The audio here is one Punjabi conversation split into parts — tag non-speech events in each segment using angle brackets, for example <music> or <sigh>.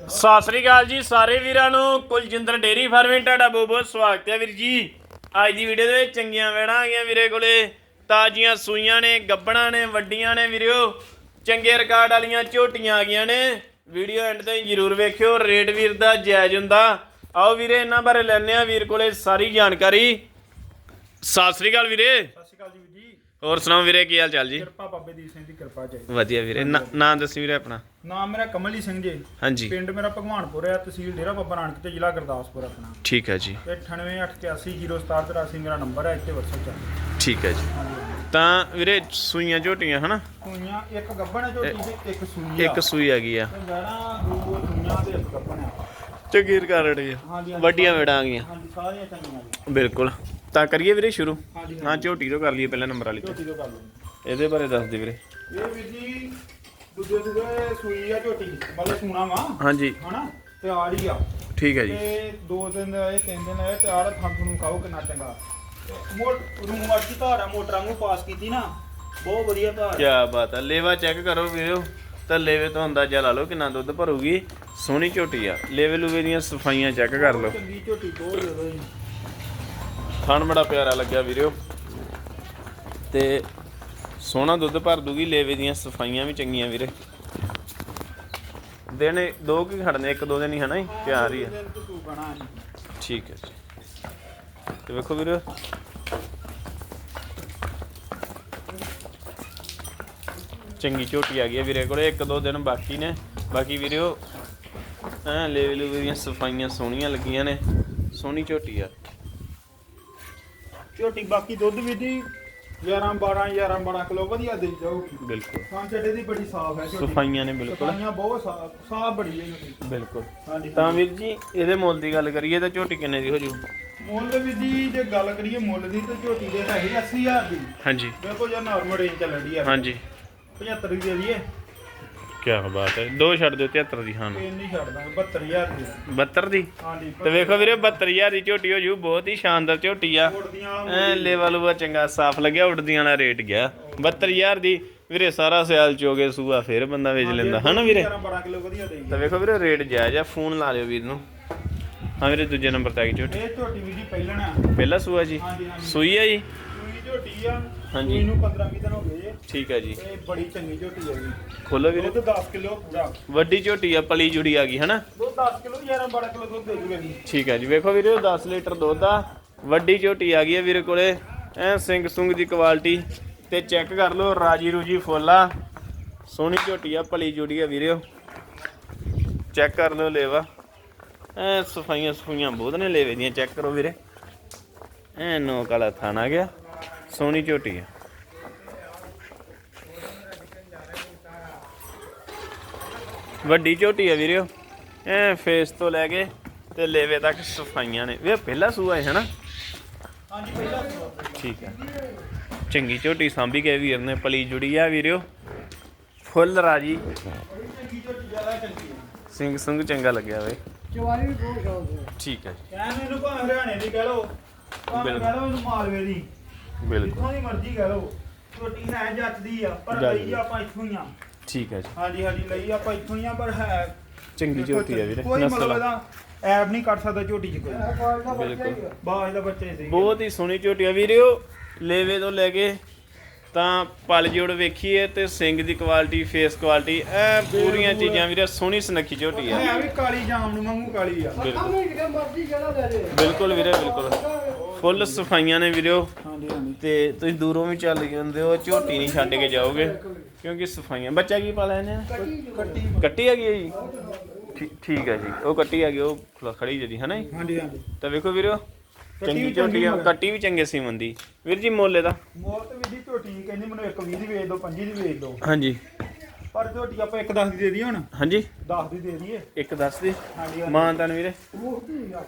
ਸਤਿ ਸ੍ਰੀ ਅਕਾਲ ਜੀ ਸਾਰੇ ਵੀਰਾਂ ਨੂੰ। ਕੁਲਜਿੰਦਰ ਡੇਰੀ ਫਾਰਮਿੰਗ, ਤੁਹਾਡਾ ਬਹੁਤ ਬਹੁਤ ਸਵਾਗਤ ਹੈ ਵੀਰ ਜੀ। ਅੱਜ ਦੀ ਵੀਡੀਓ ਦੇ ਵਿੱਚ ਚੰਗੀਆਂ ਵੈੜਾਂ ਆ ਗਈਆਂ ਵੀਰੇ ਕੋਲੇ। ਤਾਜ਼ੀਆਂ ਸੂਈਆਂ ਨੇ, ਗੱਬਣਾ ਨੇ, ਵੱਡੀਆਂ ਨੇ ਵੀਰਿਓ ਚੰਗੇ ਰਿਕਾਰਡ ਵਾਲੀਆਂ ਝੋਟੀਆਂ ਆ ਗਈਆਂ ਨੇ। ਵੀਡੀਓ ਐਂਡ ਤਾਈਂ ਜਰੂਰ ਵੇਖਿਓ। ਰੇਟ ਵੀਰ ਦਾ ਜਾਇਜ਼ ਹੁੰਦਾ। ਆਓ ਵੀਰੇ, ਇਹਨਾਂ ਬਾਰੇ ਲੈਣੇ ਆ ਵੀਰ ਕੋਲੇ ਸਾਰੀ ਜਾਣਕਾਰੀ। ਸਤਿ ਸ੍ਰੀ ਅਕਾਲ ਵੀਰੇ। ਸਤਿ ਸ਼੍ਰੀ ਅਕਾਲ ਜੀ ਵੀਰ ਜੀ। ਹੋਰ ਸੁਣਾਓ ਵੀਰੇ ਕੀ ਹਾਲ ਚਾਲ ਜੀ? ਕਿਰਪਾ ਬਾਬੇ ਦੀਪ ਸਿੰਘ ਦੀ ਕਿਰਪਾ ਚਾਹੀਦੀ ਵਧੀਆ ਵੀਰੇ ਨਾ- ਨਾਂ ਦੱਸੀ ਵੀਰੇ ਆਪਣਾ। ਨਾਮ ਮੇਰਾ ਕਮਲੀ ਸਿੰਘ ਜੀ। ਹਾਂਜੀ। ਪਿੰਡ ਮੇਰਾ ਭਗਵਾਨਪੁਰ ਹੈ ਤਹਿਸੀਲ ਡੇਰਾ ਬਾਬਾ ਨਾਨਕ ਤੇ ਜ਼ਿਲ੍ਹਾ ਗੁਰਦਾਸਪੁਰ ਆਪਣਾ। ਠੀਕ ਹੈ ਜੀ। ਤੇ 9881807783 ਮੇਰਾ ਨੰਬਰ ਹੈ ਇੱਥੇ WhatsApp ਚੱਲ ਠੀਕ ਹੈ ਜੀ। ਤਾਂ ਵੀਰੇ ਸੂਈਆਂ ਝੋਟੀਆਂ ਹਨਾ? ਸੂਈਆਂ ਇੱਕ ਗੱਬਣ ਹੈ ਝੋਟੀ ਤੇ ਇੱਕ ਸੂਈ ਆ। ਇੱਕ ਸੂਈ ਹੈਗੀ ਆ। ਤੇ ਗਾਣਾ ਦੋ ਸੂਈਆਂ ਤੇ ਇੱਕ ਆ। ਹਾਂਜੀ, ਹਾਂਜੀ। ਵੱਡੀਆਂ ਵੇੜਾਂ ਆ ਗਈਆਂ। ਹਾਂਜੀ ਸਾਰੀਆਂ ਚੰਗੀਆਂ ਜੀ। ਬਿਲਕੁਲ। ਤਾਂ ਕਰੀਏ ਵੀਰੇ ਸ਼ੁਰੂ? ਹਾਂ ਝੋਟੀ ਤੋਂ ਕਰ ਲਈਏ ਪਹਿਲਾਂ ਨੰਬਰ ਵਾਲੀ ਤੋਂ। ਝੋਟੀ ਤੋਂ ਕਰ ਲਓ। ਇਹਦੇ ਬਾਰੇ ਦੱਸ ਦੇ ਵੀਰੇ। ਇਹ ਵੀਰ ਜੀ ਦੂਜੇ ਸੂਏ ਸੂਈ ਆ ਝੋਟੀ ਮਤਲਬ ਸੂਣਾ ਵਾ। ਹਾਂਜੀ। ਹਨਾ? ਤੇ ਆ ਰਹੀ ਆ। ਠੀਕ ਹੈ ਜੀ। ਤੇ ਦੋ ਦਿਨ ਇਹ ਤਿੰਨ ਦਿਨ ਇਹ ਤੇ ਆੜ ਥੱਕ ਨੂੰ ਖਾਓ ਕਿੰਨਾ ਚੰਗਾ। ਮੋਟ ਰੂਮ ਅੱਛੀ ਧਾਰ ਮੋਟਰਾਂ ਨੂੰ ਪਾਸ ਕੀਤੀ ਨਾ। ਬਹੁਤ ਵਧੀਆ ਧਾਰ ਕੀ ਬਾਤ ਹੈ ਲੇਵਾ ਚੈੱਕ ਕਰੋ ਵੀਰੋ। ਤਾਂ ਲੇਵੇ ਤੋਂ ਅੰਦਾਜ਼ਾ ਲਾ ਲਓ ਕਿੰਨਾ ਦੁੱਧ ਭਰੂਗੀ। ਸੋਹਣੀ ਝੋਟੀ ਆ। ਲੇਵੇ ਲੂਵੇ ਦੀਆਂ ਸਫਾਈਆਂ ਚੈੱਕ ਕਰ ਲਓ। ਚੰਗੀ ਝੋਟੀ ਬਹੁਤ ਜ਼ਿਆਦਾ ਜੀ। ਥਣ ਬੜਾ ਪਿਆਰਾ ਲੱਗਿਆ ਵੀਰਿਓ। ਤੇ ਸੋਹਣਾ ਦੁੱਧ ਭਰ ਦੂਗੀ, ਲੇਵੇ ਦੀਆਂ ਸਫਾਈਆਂ ਵੀ ਚੰਗੀਆਂ ਵੀਰੇ। ਦਿਨ ਦੋ ਕੀ ਖੜਨੇ, ਇੱਕ ਦੋ ਦਿਨ ਹੀ ਹਨਾ ਜੀ, ਤਿਆਰ ਹੀ ਆ। ਠੀਕ ਹੈ ਜੀ। ਤੇ ਵੇਖੋ ਵੀਰੇ ਚੰਗੀ ਝੋਟੀ ਆ ਗਈ ਹੈ ਵੀਰੇ ਕੋਲੇ, ਇੱਕ ਦੋ ਦਿਨ ਬਾਕੀ ਨੇ। ਬਾਕੀ ਵੀਰਿਓ, ਐ ਲੇਵੇ ਲੂਵੇ ਦੀਆਂ ਸਫਾਈਆਂ ਸੋਹਣੀਆਂ ਲੱਗੀਆਂ ਨੇ। ਸੋਹਣੀ ਝੋਟੀ ਆ। ਝੋਟੀ ਬਾਕੀ ਦੁੱਧ ਵੀ ਦੀ 11 12 11 12 ਕਿਲੋ ਵਧੀਆ ਦੇ ਜਾਊਗੀ ਬਿਲਕੁਲ। ਚੱਡੇ ਦੀ ਬੜੀ ਸਾਫ਼ ਹੈ ਝੋਟੀ। ਸਫਾਈਆਂ ਨੇ ਬਿਲਕੁਲ। ਸਫਾਈਆਂ ਬਹੁਤ ਸਾਫ਼ ਸਾਫ਼ ਬੜੀ ਹੈ ਝੋਟੀ। ਬਿਲਕੁਲ। ਹਾਂਜੀ ਤਾਂ ਵੀਰ ਜੀ ਇਹਦੇ ਮੁੱਲ ਦੀ ਗੱਲ ਕਰੀਏ ਤਾਂ ਝੋਟੀ ਕਿੰਨੇ ਦੀ ਹੋ ਜੂ? ਮੁੱਲ ਵੀ ਦੀ ਜੇ ਗੱਲ ਕਰੀਏ ਮੁੱਲ ਦੀ ਤੇ ਝੋਟੀ ਦੇ ਹੈਗੀ 80000 ਦੀ। ਹਾਂਜੀ। ਦੇਖੋ ਜਾਂ ਨਾਰਮਲ ਰੇਂਜ ਚੱਲਣ ਦੀ ਆ ਹਾਂਜੀ। 75 ਦੀ ਦੇ ਦਈਏ। ਕੀ ਬਾਤ ਹੈ। ਦੋ ਛੱਡ ਦਿਓ 73 ਦੀ ਹਾਂ। ਤੇ ਨਹੀਂ ਛੱਡ ਦਾਂਗੇ 72000 ਦੀ। 72 ਦੀ? ਹਾਂਜੀ ਤੇ ਵੇਖੋ ਵੀਰੇ 72000 ਦੀ ਝੋਟੀ ਹੋ ਜੂ ਬਹੁਤ ਹੀ ਸ਼ਾਨਦਾਰ ਝੋਟੀ ਆ। ਉੜਦੀਆਂ ਵਾਲਾ ਐ ਲੇਵਾ ਲੂਆ ਚੰਗਾ ਸਾਫ਼ ਲੱਗਿਆ ਉੱਡਦੀਆਂ ਵਾਲਾ ਰੇਟ ਗਿਆ। 72000 ਦੀ ਵੀਰੇ ਸਾਰਾ ਸਿਆਲ ਚੋਗੇ ਸੂਆ ਫੇਰ ਬੰਦਾ ਵੇਚ ਲੈਂਦਾ ਹਨਾ ਵੀਰੇ? 12 ਕਿਲੋ ਵਧੀਆ ਦੇਈ ਤਾਂ ਵੇਖੋ ਵੀਰੇ ਰੇਟ ਜਾਇਜ਼ ਆ ਫੋਨ ਲਾ ਲਿਓ ਵੀਰ ਨੂੰ। ਹਾਂ ਵੀਰੇ ਦੂਜੇ ਨੰਬਰ ਤੇ ਆ ਗਈ ਝੋਟੀ। ਇਹ ਝੋਟੀ ਵੀ ਜੀ ਪਹਿਲਣਾ ਪਹਿਲਾ ਸੂਆ ਜੀ। ਹਾਂਜੀ ਹਾਂਜੀ। ਸੂਈ ਆ ਜੀ? ਝੋਟੀ ਆ ਹਾਂਜੀ। ਸੂਈ ਨੂੰ 15 20 ਦਿਨ ਹੋ ਗਏ ਠੀਕ ਹੈ ਜੀ। ਤੇ ਬੜੀ ਚੰਗੀ ਝੋਟੀ ਆ ਜੀ। ਖੋਲੋ ਵੀਰੇ। ਦੁੱਧ 10 ਕਿਲੋ ਪੂਰਾ ਵੱਡੀ ਝੋਟੀ ਆ ਪਲੀ ਜੁੜੀ ਆ ਗਈ ਹਨਾ? ਦੁੱਧ 10 ਕਿਲੋ 11 12 ਕਿਲੋ ਦੁੱਧ ਦੇ ਜੂਗਾ ਜੀ। ਠੀਕ ਹੈ ਜੀ। ਵੇਖੋ ਵੀਰੇ 10 ਲੀਟਰ ਦੁੱਧ ਆ। ਵੱਡੀ ਝੋਟੀ ਆ ਗਈ ਹੈ ਵੀਰੇ ਕੋਲੇ। ਐ ਸਿੰਘ ਸੁੰਗ ਦੀ ਕੁਆਲਿਟੀ। ਤੇ ਚੈੱਕ ਕਰ ਲਓ ਰਾਜੀ ਰੂਜੀ ਫੁੱਲ ਆ। ਸੋਹਣੀ ਝੋਟੀ ਆ ਭਲੀ ਜੁੜੀ ਆ ਵੀਰਿਓ ਚੈੱਕ ਕਰ ਲਓ ਲੇਵਾ। ਐ ਸਫਾਈਆਂ ਸਫਾਈਆਂ ਬਹੁਤ ਨੇ ਲੇਵੇ ਦੀਆਂ ਚੈੱਕ ਕਰੋ ਵੀਰੇ। ਐ ਨੋਕ ਵਾਲਾ ਥਾਣ ਗਿਆ। ਸੋਹਣੀ ਝੋਟੀ ਆ। ਵੱਡੀ ਝੋਟੀ ਆ ਵੀਰਿਓ। ਐ ਫੇਸ ਤੋਂ ਲੈ ਕੇ ਤੇ ਲੇਵੇ ਤੱਕ ਸਫਾਈਆਂ ਨੇ। ਵੀ ਪਹਿਲਾ ਸੂਆ ਹੈ ਹਨਾ? ਹਾਂਜੀ ਪਹਿਲਾ ਸੂਆ। ਠੀਕ ਹੈ ਚੰਗੀ ਝੋਟੀ ਸਾਂਭੀ ਕੇ ਵੀਰ ਨੇ ਪਲੀ ਜੁੜੀ ਆ ਵੀਰਿਓ। ਫੁੱਲ ਰਾਜੀ। ਸਿੰਘ ਸੁੰਗ ਚੰਗਾ ਲੱਗਿਆ ਵੇ। ਚਵਾਰੀ ਵੀ ਬਹੁਤ ਸ਼ੌਕ ਹੈ ਠੀਕ ਹੈ ਕਹਿਣ ਇਹਨੂੰ ਭਾਵੇਂ ਹਰਿਆਣੇ ਦੀ ਕਹਿ ਲਓ ਭਾਵੇਂ। ਕਹਿ ਲਓ ਇਹਨੂੰ ਮਾਲਵੇ ਦੀ। ਬਿਲਕੁਲ। ਜਿੱਥੋਂ ਦੀ ਮਰਜ਼ੀ ਕਹਿ ਲਓ ਝੋਟੀ ਹੈ ਜੱਚਦੀ ਆ ਪਰ ਜੱਚਦੀ। ਲਈ ਆਪਾਂ ਇੱਥੋਂ ਹੀ ਆ। ਠੀਕ ਹੈ ਜੀ। ਹਾਂਜੀ ਹਾਂਜੀ ਲਈ ਆਪਾਂ ਇੱਥੋਂ ਹੀ ਆ ਪਰ ਹੈ ਚੰਗੀ ਝੋਟੀ ਆ ਵੀਰੇ ਕੋਈ ਮਤਲਬ ਨਸਲ ਇਹਦਾ ਐਬ ਨਹੀਂ ਕੱਢ ਸਕਦਾ ਝੋਟੀ ਚ ਕੋਈ। ਬਿਲਕੁਲ। ਬਾਜ ਦਾ ਬੱਚੇ ਸੀ। ਬਹੁਤ ਹੀ ਸੋਹਣੀ ਝੋਟੀ ਆ ਲੇਵੇ ਤੋਂ ਲੈ ਕੇ ਤਾਂ ਪਲ ਜੋੜ ਵੇਖੀਏ ਤੇ ਸਿੰਘ ਦੀ ਕੁਆਲਿਟੀ ਫੇਸ ਕੁਆਲਿਟੀ ਐ ਪੂਰੀਆਂ ਚੀਜ਼ਾਂ ਵੀਰੇ ਸੋਹਣੀ ਸੁਨੱਖੀ ਝੋਟੀ ਆ। ਹੈ ਵੀ ਕਾਲੀ ਜਾਮ ਨੂੰ ਵਾਂਗੂ ਕਾਲੀ ਆ। ਬਿਲਕੁਲ। ਵੀਰੇ ਬਿਲਕੁਲ। ਫੁੱਲ ਸਫਾਈਆਂ ਨੇ ਹਾਂਜੀ ਤੇ ਤੁਸੀਂ ਦੂਰੋਂ ਵੀ ਚੱਲ ਜਾਂਦੇ ਹੋ ਝੋਟੀ ਨਹੀਂ ਛੱਡ ਕੇ ਜਾਓਗੇ ਕਿਉਂਕਿ ਸਫਾਈਆਂ। ਬੱਚਾ ਕੀ ਪਾ ਲੈਣੇ ਆ। ਕੱਟੀ। ਕੱਟੀ ਹੈਗੀ ਹੈ ਜੀ? ਠੀਕ ਹੈ ਜੀ। ਉਹ ਕੱਟੀ ਹੈਗੀ ਉਹ ਖੜੀ ਜਿਹੀ ਹਨਾ ਜੀ? ਹਾਂਜੀ ਹਾਂਜੀ। ਤਾਂ ਵੇਖੋ ਵੀਰੋ ਚੰਗੀ ਵੀ ਝੋਟੀ ਆ। ਚੰਗੀ ਕੱਟੀ ਵੀ ਚੰਗੇ ਸੀਮਨ ਦੀ ਵੀਰ ਜੀ ਮੁੱਲ ਦਾ ਮੋਰ ਤੇ ਵਿਧੀ ਝੋਟੀ ਕਹਿੰਦੀ ਮੈਨੂੰ ਇੱਕ 20 ਦੀ ਵੇਚ ਦਿਓ 25 ਦੀ ਵੇਚ ਦਿਓ। ਹਾਂਜੀ। ਪਰ ਝੋਟੀ ਆਪਾਂ ਇੱਕ 10 ਦੀ ਦੇ ਦਈਏ ਹੁਣ। ਹਾਂਜੀ। 10 ਦੀ ਦੇ ਦਈਏ। ਇੱਕ ਦੱਸ ਦੀ? ਹਾਂਜੀ ਮਾਨ ਤਨ ਵੀਰੇ। ਉਹ ਕੀ ਆ?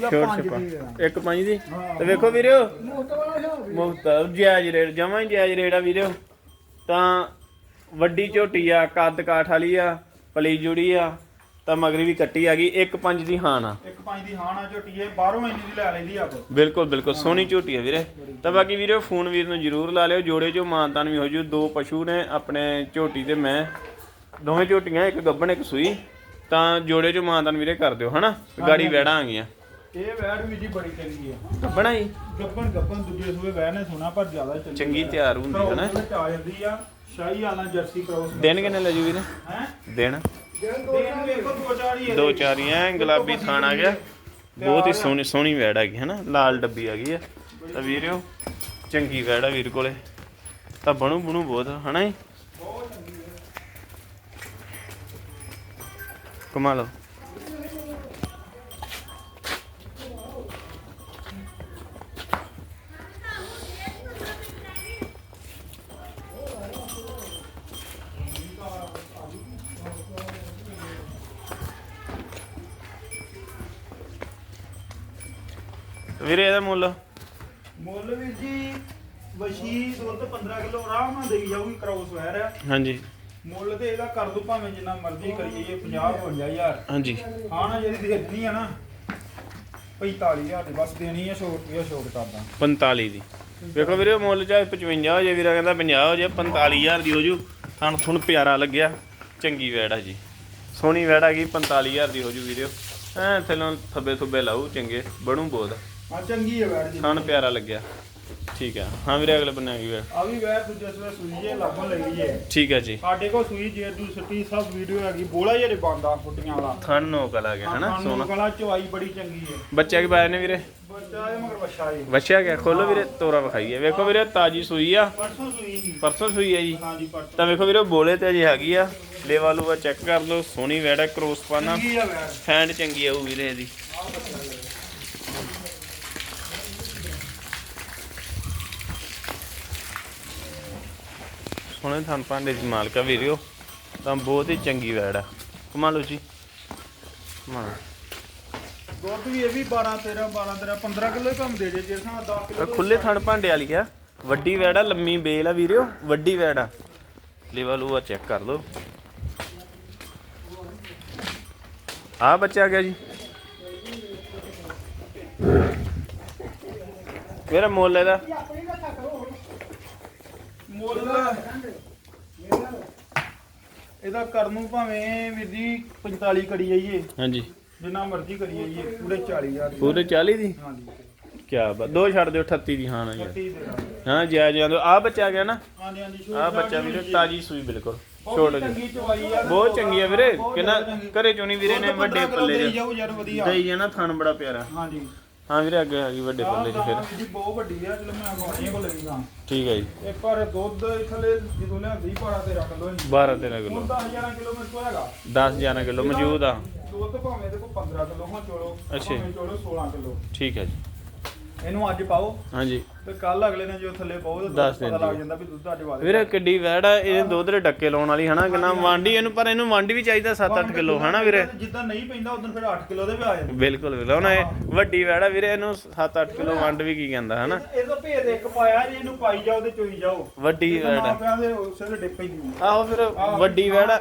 ਜਾਂ 5 ਛਪਾ। ਇੱਕ ਪੰਜ ਦੀ। ਤੇ ਵੇਖੋ ਵੀਰੋ। ਮੋਟਾ ਵਾਲਾ ਹਿਸਾਬ ਮੁਫਤ ਜਾਇਜ਼ ਰੇਟ ਜਮਾਂ ਹੀ ਜਾਇਜ਼ ਰੇਟ ਆ ਵੀਰੋ। ਤਾਂ ਵੱਡੀ ਝੋਟੀ ਆ ਕੱਦ ਕਾਠ ਵਾਲੀ ਆ ਪਲੀ ਜੁੜੀ ਆ। ਤਾਂ ਮਗਰੀ ਵੀ ਕੱਟੀ ਆ ਗਈ ਇੱਕ ਪੰਜ ਦੀ ਹਾਨ ਆ। ਇੱਕ 5 ਦੀ ਹਾਂ ਨਾ ਝੋਟੀ ਇਹ ਬਾਹਰੋਂ ਇੰਨੀ ਦੀ ਲੈ ਲੈਂਦੀ ਆਪ। ਬਿਲਕੁਲ ਬਿਲਕੁਲ ਸੋਹਣੀ ਝੋਟੀ ਹੈ ਵੀਰੇ। ਤਾਂ ਬਾਕੀ ਵੀਰੇ ਫੋਨ ਵੀਰ ਨੂੰ ਜਰੂਰ ਲਾ ਲਿਓ ਜੋੜੇ ਚੋਂ ਮਾਨਤਾਨ ਵੀ ਹੋ ਜੂ ਦੋ ਪਸ਼ੂ ਨੇ ਆਪਣੇ ਝੋਟੀ ਤੇ ਮੈਂ। ਦੋਵੇਂ ਝੋਟੀਆਂ ਇੱਕ ਗੱਬਣ ਇੱਕ ਸੂਈ। ਤਾਂ ਜੋੜੇ ਚ ਮਾਨਦਾਨ ਵੀਰੇ ਕਰ ਦਿਓ ਹਨਾ? ਗਾੜੀ ਵੈੜਾਂ ਆ ਗਈਆਂ। ਇਹ ਵੈੜ ਵੀ ਜੀ ਬੜੀ ਚੰਗੀ ਆ। ਗੱਬਣਾ ਜੀ? ਗੱਬਣ ਗੱਬਣ ਦੂਜੇ ਸੂਏ ਵੈੜ ਨੇ ਸੋਨਾ ਪਰ ਜ਼ਿਆਦਾ ਚੰਗੀ ਚੰਗੀ ਤਿਆਰ ਹੁੰਦੀ ਹੈ ਨਾ ਆ ਜਾਂਦੀ ਆ ਸ਼ਾਹੀ ਆਲਾ ਜਰਸੀ ਕ੍ਰੋਸ ਦਿਨ ਕਿੰਨੇ ਲੈ ਜੂ ਵੀਰੇ? ਹੈ? ਦਿਨ ਦੋ ਚਾਰ ਹੀ ਦੋ ਚਾਰੀਆਂ ਗੁਲਾਬੀ ਥਾਣ ਆ ਗਿਆ। ਬਹੁਤ ਹੀ ਸੋਹਣੀ ਸੋਹਣੀ ਵੈੜ ਹੈਗੀ ਹਨਾ? ਲਾਲ ਡੱਬੀ ਆ ਗਈ ਆ। ਤਾਂ ਵੀਰਿਓ, ਚੰਗੀ ਵੈੜ ਆ ਵੀਰ ਕੋਲੇ। ਤਾਂ ਬਣੂ ਬਣੂ ਬਹੁਤ, ਹਨਾ ਜੀ? ਕਮਾ ਲਓ ਵੀਰੇ ਇਹਦਾ ਮੁੱਲ? ਮੁੱਲ ਵੀ ਜੀ ਵਸ਼ੀ ਦੁੱਧ 15 ਕਿਲੋ ਆਰਾਮ ਨਾਲ ਦੇਈ ਜਾਊਗੀ ਕ੍ਰੋਸ ਵੈਰ ਆ। ਹਾਂਜੀ। ਮੁੱਲ ਤੇ ਇਹਦਾ ਕਰ ਦੋ ਭਾਵੇਂ ਜਿੰਨਾ ਮਰਜ਼ੀ ਕਰੀਏ ਇਹ 50 55000 ਹਾਂਜੀ। ਹਾਂ ਨਾ ਜਿਹੜੀ ਦੇਣੀ ਆ ਨਾ 45000 ਦੀ ਬਸ ਦੇਣੀ ਆ ਛੋਟ ਇਹ ਛੋਟ ਕਰਦਾ 45 ਦੀ। ਵੇਖੋ ਵੀਰੇ ਮੁੱਲ ਚਾਹੇ 55 ਹੋ ਜੇ ਵੀਰਾ ਕਹਿੰਦਾ 50 ਹੋ ਜੇ 45000 ਦੀ ਹੋ ਜੂ। ਥਣ ਥੁਣ ਪਿਆਰਾ ਲੱਗਿਆ। ਚੰਗੀ ਵੈੜ ਆ ਜੀ। ਸੋਹਣੀ ਵੈੜ ਆ ਗਈ 45000 ਦੀ ਹੋ ਜੂ ਵੀਰੇ। ਐ ਥੱਲੋਂ ਥੱਬੇ ਥੁੱਬੇ ਲਾਊ ਚੰਗੇ ਬਣੂ ਬਹੁਤ। ਹਾਂ ਚੰਗੀ ਹੈ ਵੈੜ ਜੀ। ਥਣ ਪਿਆਰਾ ਲੱਗਿਆ। ਠੀਕ ਆ। ਹਾਂ ਵੀਰੇ ਅਗਲੇ ਬੰਨੇ ਆ ਗਈ ਵੈੜ ਆ ਵੀ ਵੈੜ ਦੂਜੇ ਸਵੇ ਸੂਈ ਜੇ ਲੱਭਣ ਲਈ ਜੇ ਠੀਕ ਹੈ ਜੀ। ਸਾਡੇ ਕੋਲ ਸੂਈ ਜੇ ਦੂ ਸੱਟੀ ਸਭ ਵੀਡੀਓ ਹੈਗੀ। ਬੋਲਾ ਜਿਹੜੇ ਬੰਦਾ ਫੁੱਟੀਆਂ ਵਾਲਾ। ਥਣ ਨੋਕ ਲਾ ਗਿਆ ਹਨਾ? ਸਾਨੂੰ ਗਲਾ ਚਵਾਈ ਬੜੀ ਚੰਗੀ ਹੈ ਬੱਚਾ ਕੀ ਪਾਇਆ ਨੇ ਵੀਰੇ? ਬੱਚਾ ਇਹ ਮਗਰ ਬੱਚਾ ਜੀ। ਬੱਚਾ ਗਿਆ ਖੋਲੋ ਵੀਰੇ ਤੋਰਾ ਵਿਖਾਈਏ। ਵੇਖੋ ਵੀਰੇ ਤਾਜੀ ਸੂਈ ਆ। ਪਰਸੋਂ ਸੂਈ ਸੀ ਪਰਸੋਂ ਸੂਈ ਆ ਜੀ। ਹਾਂਜੀ ਪਰਸੋਂ। ਤਾਂ ਵੇਖੋ ਵੀਰੇ ਬੋਲੇ ਤੇ ਅਜੇ ਹੈਗੀ ਆ। ਲੇਵਾ ਲੂਵਾ ਚੈੱਕ ਕਰ ਲਓ ਸੋਹਣੀ ਵੈੜ ਆ ਕ੍ਰੋਸ ਵੈੜ। ਫੈਂਡ ਚੰਗੀ ਆਊ ਵੀਰੇ ਇਹਦੀ। ਸੋਹਣੇ ਥਣ ਭਾਂਡੇ ਦੀ ਮਾਲਕਾ ਵੀਰਿਓ ਤਾਂ ਬਹੁਤ ਹੀ ਚੰਗੀ ਵੈੜ ਆ। ਕਮਾ ਲਓ ਜੀ। ਕਮਾ ਲਓ। ਦੁੱਧ ਵੀ ਇਹ ਵੀ 12 13 12 13 15 ਕਿਲੋ ਕੰਮ ਦੇ ਜੇ ਜਿਸ ਨਾਲ 10 ਇਹ ਕਿਲੋ ਖੁੱਲੇ ਥਣ ਭਾਂਡੇ ਵਾਲੀ ਆ। ਵੱਡੀ ਵੈੜ ਆ ਲੰਮੀ ਬੇਲ ਆ ਵੀਰਿਓ ਵੱਡੀ ਵੈੜ ਆ। ਲੇਵਾ ਲੂਆ ਚੈੱਕ ਕਰ ਲਓ। ਆ ਬੱਚਾ ਆ ਗਿਆ ਜੀ। ਮੇਰਾ ਮੁੱਲ ਇਹਦਾ ਮੁੱਲ ਇਹਦਾ ਕਰਨ ਨੂੰ ਭਾਵੇਂ ਵੀਰ ਜੀ 45 ਕਰੀ ਜਾਈਏ। ਹਾਂਜੀ। ਜਿੰਨਾ ਮਰਜ਼ੀ ਕਰੀ ਜਾਈਏ ਪੂਰੇ 40000 ਦੀ। ਪੂਰੇ 40 ਦੀ? ਹਾਂਜੀ। ਕੀ ਬਾਤ ਦੋ ਛੱਡ ਦਿਓ 38 ਦੀ ਹਾਂ ਨਾ ਯਾਰ 30 ਦੇ ਹਾਂ ਜੈ ਜੈ ਆ ਬੱਚਾ ਆ ਗਿਆ ਨਾ? ਹਾਂਜੀ ਹਾਂਜੀ ਆ ਬੱਚਾ ਵੀਰੇ ਤਾਜੀ ਸੂਈ ਬਿਲਕੁਲ। ਚਵਾਈ ਆ। ਬਹੁਤ ਚੰਗੀ ਆ ਵੀਰੇ। ਕਿੰਨਾ। ਘਰੇ ਚੋਣੀ ਵੀਰੇ ਨੇ ਵੱਡੇ 15 ਕਿਲੋ ਪੱਲੇ ਵਧੀਆ। ਦਈ ਜਾਣਾ ਥਣ ਬੜਾ ਪਿਆਰਾ। ਹਾਂਜੀ। ਹਾਂ ਵੀਰੇ ਅੱਗੇ ਆ ਗਈ ਵੱਡੇ ਪੱਲੇ ਚ ਫਿਰ। ਜੀ ਬਹੁਤ ਵੱਡੀ ਆ ਚਲੋ ਮੈਂ ਗਵਾਣੀਆਂ ਕੋਲ ਲਈ ਗਾ ਠੀਕ ਹੈ ਜੀ। ਇਹ ਪਰ ਦੁੱਧ ਥੱਲੇ ਜਦੋਂ ਲਿਆਂਦੀ ਪਾੜਾ ਤੇ ਰੱਖ ਲੋ ਜੀ 12 13 ਕਿਲੋ। ਹੁਣ 10000 ਕਿਲੋ ਮੇਰੇ ਕੋਲ ਹੈਗਾ। 10 11 ਕਿਲੋ ਮੌਜੂਦ ਆ। ਦੁੱਧ ਭਾਵੇਂ ਇਹਦੇ ਕੋਲ 15 ਕਿਲੋ ਹਾਂ ਚੋਲੋ ਅੱਛਾ। ਚੋਲੋ 16 ਕਿਲੋ। ਠੀਕ ਹੈ ਜੀ। ਇਹਨੂੰ ਅੱਜ ਪਾਓ। ਹਾਂਜੀ। ਤੇ ਕੱਲ ਅਗਲੇ ਨੇ ਜੋ ਥੱਲੇ ਪਾਓ ਤੇ ਪਤਾ ਲੱਗ। ਜਾਂਦਾ ਵੀ ਦੁੱਧ ਤੁਹਾਡੇ ਵਾਲੇ ਵੀਰੇ ਕਿੱਡੀ ਵੈੜ ਆ ਇਹ ਦੁੱਧ ਦੇ ਡੱਕੇ ਲਾਉਣ ਵਾਲੀ ਹਨਾ? ਕਿੰਨਾ ਵਾਂਡੀ ਇਹਨੂੰ ਪਰ ਇਹਨੂੰ ਵਾਂਡੀ ਵੀ ਚਾਹੀਦਾ 7-8 ਕਿਲੋ ਹਨਾ ਵੀਰੇ? ਜਿੱਦਾਂ ਨਹੀਂ ਪੈਂਦਾ ਉਦੋਂ ਫਿਰ 8 ਕਿਲੋ ਦੇ ਵੀ ਆ ਜਾਂਦੇ। ਬਿਲਕੁਲ ਬਿਲਕੁਲ। ਹੁਣ ਇਹ ਵੱਡੀ ਵੈੜ ਆ ਵੀਰੇ ਇਹਨੂੰ 7-8 ਕਿਲੋ ਵੰਡ ਵੀ ਕੀ ਕਹਿੰਦਾ ਹਨਾ? ਇਹਦਾ ਭੇਦ ਇੱਕ ਪਾਇਆ ਜੀ ਇਹਨੂੰ ਪਾਈ ਜਾਓ ਤੇ ਚੋਈ ਜਾਓ। ਵੱਡੀ ਵੈੜ ਆ। ਆਹੋ ਫਿਰ ਵੱਡੀ ਵੈੜ ਆ।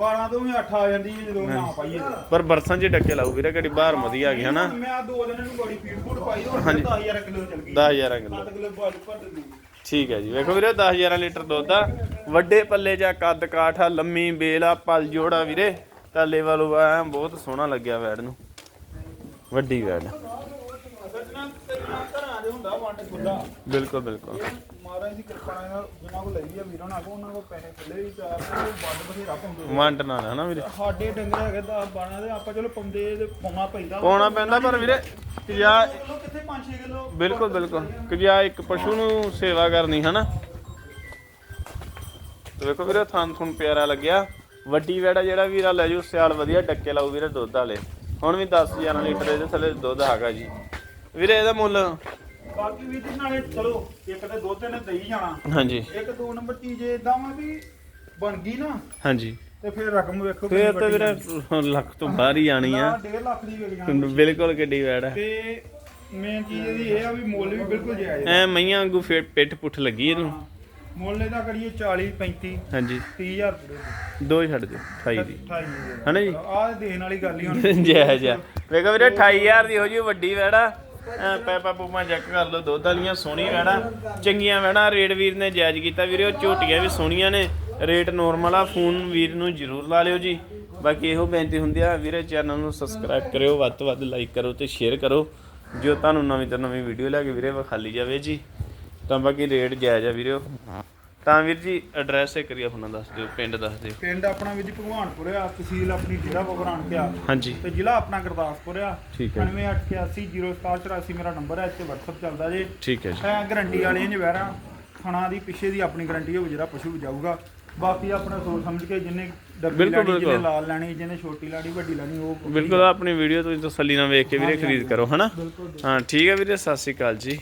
12 ਤੋਂ ਵੀ 8 ਆ ਜਾਂਦੀ ਹੈ ਜਦੋਂ ਨਾ ਪਾਈਏ। ਤੇ। ਪਰ ਬਰਸਾਂ 'ਚ ਡੱਕੇ ਲਾਊ ਵੀਰੇ ਕਿਹੜੀ ਬਾਹਰ ਵਧੀਆ ਆ ਗਈ ਹਨਾ? ਮੈਂ ਦੋ ਦਿਨ ਨੂੰ ਬੜੀ ਫੀਡ ਫੂਡ ਪਾਈ ਤੇ ਹੁਣ ਹਾਂਜੀ। 10000 ਕਿਲੋ ਚੱਲ ਗਈ। 10000 ਕਿਲੋ। 7 ਕਿਲੋ ਬਾਲ ਭਰ ਦਿੰਦੀ ਠੀਕ ਹੈ ਜੀ ਵੇਖੋ ਵੀਰੇ 10000 ਲੀਟਰ ਦੁੱਧ ਆ। ਵੱਡੇ ਪੱਲੇ ਜਾਂ ਕੱਦ ਕਾਠ ਆ ਲੰਮੀ ਬੇਲ ਆ ਪਲ ਜੋੜਾ ਵੀਰੇ। ਤਾਂ ਲੈਵਲ ਆ ਬਹੁਤ ਸੋਹਣਾ ਲੱਗਿਆ ਵੈੜ ਨੂੰ। ਵੱਡੀ ਵੈੜ। ਸੱਜਣਾ ਤੇਰੀਆਂ ਘਰਾਂ ਦੇ ਹੁੰਦਾ ਵੰਡ ਖੁੱਲਾ ਬਿਲਕੁਲ ਬਿਲਕੁਲ। ਮਹਾਰਾਜ ਦੀ ਕਿਰਪਾ ਨਾਲ ਜਿਨ੍ਹਾਂ ਕੋਲ ਲਈ ਆ ਵੀਰਾਂ ਨਾਲ ਕੋ ਉਹਨਾਂ ਕੋਲ ਪੈਸੇ ਖੁੱਲੇ ਵੀ ਚਾਰ ਤੇ ਵੰਡ ਬਥੇਰਾ ਪਾਉਂਦੇ ਵੰਡ ਨਾਲ ਹਨਾ ਵੀਰੇ? ਸਾਡੇ ਡੰਗਰ ਹੈਗੇ ਦਾ ਬਾਣਾ ਦੇ ਆਪਾਂ ਚਲੋ ਪਾਉਂਦੇ ਤੇ ਪਾਉਣਾ ਪੈਂਦਾ। ਪਾਉਣਾ ਪੈਂਦਾ ਪਰ ਵੀਰੇ ਕਿਜਾ ਕਿਲੋ ਕਿੱਥੇ 5-6 ਕਿਲੋ? ਬਿਲਕੁਲ ਬਿਲਕੁਲ। ਕਿਜਾ ਇੱਕ ਪਸ਼ੂ ਨੂੰ ਸੇਵਾ ਕਰਨੀ ਹਨਾ? ਤੇ ਵੇਖੋ ਵੀਰੇ ਥਣ ਥੁਣ ਪਿਆਰਾ ਲੱਗਿਆ। ਵੱਡੀ ਵੈੜਾ ਜਿਹੜਾ ਵੀਰਾ ਲੈ ਜੂ ਸਿਆਲ ਵਧੀਆ ਡੱਕੇ ਲਾਊ ਵੀਰੇ ਦੁੱਧ ਵਾਲੇ। ਹੁਣ ਵੀ 10000 ਲੀਟਰ ਇਹਦੇ ਥੱਲੇ ਦੁੱਧ ਹੈਗਾ ਜੀ। ਵੀਰੇ ਇਹਦਾ ਮੁੱਲ ਬਾਕੀ ਵੀ ਤੇ ਨਾਲੇ ਚਲੋ ਇੱਕ ਤੇ ਦੁੱਧ ਨੇ ਦਈ ਜਾਣਾ। ਹਾਂਜੀ। ਇੱਕ ਦੋ ਨੰਬਰ ਚੀਜ਼ ਇਦਾਂ ਵਾ ਵੀ ਬਣ ਗਈ ਨਾ ਹਾਂਜੀ। ਤੇ ਫਿਰ ਰਕਮ ਵੇਖੋ ਫੇਰ ਕਿੰਨੀ ਤਾਂ ਵੱਡੀ ਵੀਰੇ ਲੱਖ ਤੋਂ ਬਾਹਰ ਹੀ ਆਣੀ ਆ। ਨਾ, ਡੇਢ ਲੱਖ ਦੀ ਵਿਕ ਜਾਣੀ। ਬਿਲਕੁਲ ਕਿੱਡੀ ਵੈੜ ਹੈ ਤੇ ਮੇਨ ਚੀਜ਼ ਇਹਦੀ ਇਹ ਆ ਵੀ ਮੁੱਲ ਵੀ ਬਿਲਕੁਲ ਜਾਇਜ਼ ਹੈ ਐ ਮਈਆਂ ਵਾਂਗੂ ਫੇਰ ਪਿੱਠ ਪੁੱਠ ਲੱਗੀ ਇਹਨੂੰ। ਮੁੱਲ ਇਹਦਾ ਕਰੀਏ 40 35 ਹਾਂਜੀ। 30000 ਰੁਪਏ ਦੋ ਹੀ ਛੱਡ ਦਿਓ 28 ਦੀ। ਹਨਾ ਜੀ? ਆਹ ਦੇਣ ਵਾਲੀ ਗੱਲ ਹੀ ਹੁਣ। <laughs> ਜੈ ਜੈ ਵੇਖੋ ਵੀਰੇ 28000 ਦੀ ਹੋ ਜੀ ਵੱਡੀ ਵੈੜਾ ਐ ਪੈਪਾ ਪੂਪਾ ਚੈੱਕ ਕਰ ਲਓ, ਦੁੱਧ ਵਾਲੀਆਂ ਸੋਹਣੀਆਂ ਵੈੜਾ ਚੰਗੀਆਂ ਵੈੜਾ ਰੇਟ ਵੀਰ ਨੇ ਜਾਇਜ਼ ਕੀਤਾ ਵੀਰੇ ਝੋਟੀਆਂ ਵੀ ਸੋਹਣੀਆਂ ਨੇ, ਰੇਟ ਨੋਰਮਲ ਆ, ਫੋਨ ਵੀਰ ਨੂੰ ਜ਼ਰੂਰ ਲਾ ਲਿਓ ਜੀ। ਬਾਕੀ ਇਹੋ ਬੇਨਤੀ ਹੁੰਦੀ ਆ, ਵੀਰੇ ਚੈਨਲ ਨੂੰ ਸਬਸਕ੍ਰਾਈਬ ਕਰਿਓ, ਵੱਧ ਤੋਂ ਵੱਧ ਲਾਈਕ ਕਰੋ ਤੇ ਸ਼ੇਅਰ ਕਰੋ, ਜੋ ਤੁਹਾਨੂੰ ਨਵੀਂ ਤੋਂ ਨਵੀਂ ਵੀਡੀਓ ਲੈ ਕੇ ਵੀਰੇ ਵਿਖਾਲੀ ਜਾਵੇ ਜੀ। ਤਾਂ ਬਾਕੀ ਰੇਟ ਜਾਇਜ਼ ਆ ਵੀਰੇ ਤਾਂ ਵੀਰ ਜੀ ਐਡਰੈਸ ਇੱਕ ਵਾਰੀ ਆਪਣਾ ਦੱਸ ਦਿਓ ਪਿੰਡ ਦੱਸ ਦਿਓ। ਪਿੰਡ ਆਪਣਾ ਵੀ ਜੀ ਭਗਵਾਨਪੁਰ ਆ ਤਹਿਸੀਲ ਆਪਣੀ ਜ਼ਿਲ੍ਹਾ ਬਗਰਾਨਪੁਰ ਆ ਹਾਂਜੀ। ਤੇ ਜ਼ਿਲ੍ਹਾ ਆਪਣਾ ਗੁਰਦਾਸਪੁਰ ਆ। ਠੀਕ ਹੈ। 98810784 ਮੇਰਾ ਨੰਬਰ ਹੈ ਇੱਥੇ WhatsApp ਚੱਲਦਾ ਜੇ। ਠੀਕ ਹੈ ਜੀ। ਐ ਗਰੰਟੀ ਵਾਲੀਆਂ ਜਵੈਰਾਂ ਖਾਣਾ ਦੀ ਪਿੱਛੇ ਦੀ ਆਪਣੀ ਗਰੰਟੀ ਹੋਊ ਜਿਹੜਾ ਪਸ਼ੂ ਜਾਊਗਾ। ਬਾਕੀ ਆਪਣਾ ਸੋਚ ਸਮਝ ਕੇ ਜਿੰਨੇ ਡੱਬੀ ਲੈਣੀ ਜਿਹਨੇ ਬਿਲਕੁਲ। ਲਾਲ ਲੈਣੀ ਜਿਹਨੇ ਛੋਟੀ ਲੈਣੀ ਵੱਡੀ ਲੈਣੀ ਉਹ ਬਿਲਕੁਲ ਆਪਣੀ ਵੀਡੀਓ ਤੁਸੀਂ ਤਸੱਲੀ ਨਾਲ ਵੇਖ ਕੇ ਵੀਰੇ ਖਰੀਦ ਕਰੋ ਹਨਾ? ਹਾਂ ਠੀਕ ਹੈ ਵੀਰੇ ਸਤਿ ਸ਼੍ਰੀ ਅਕਾਲ ਜੀ।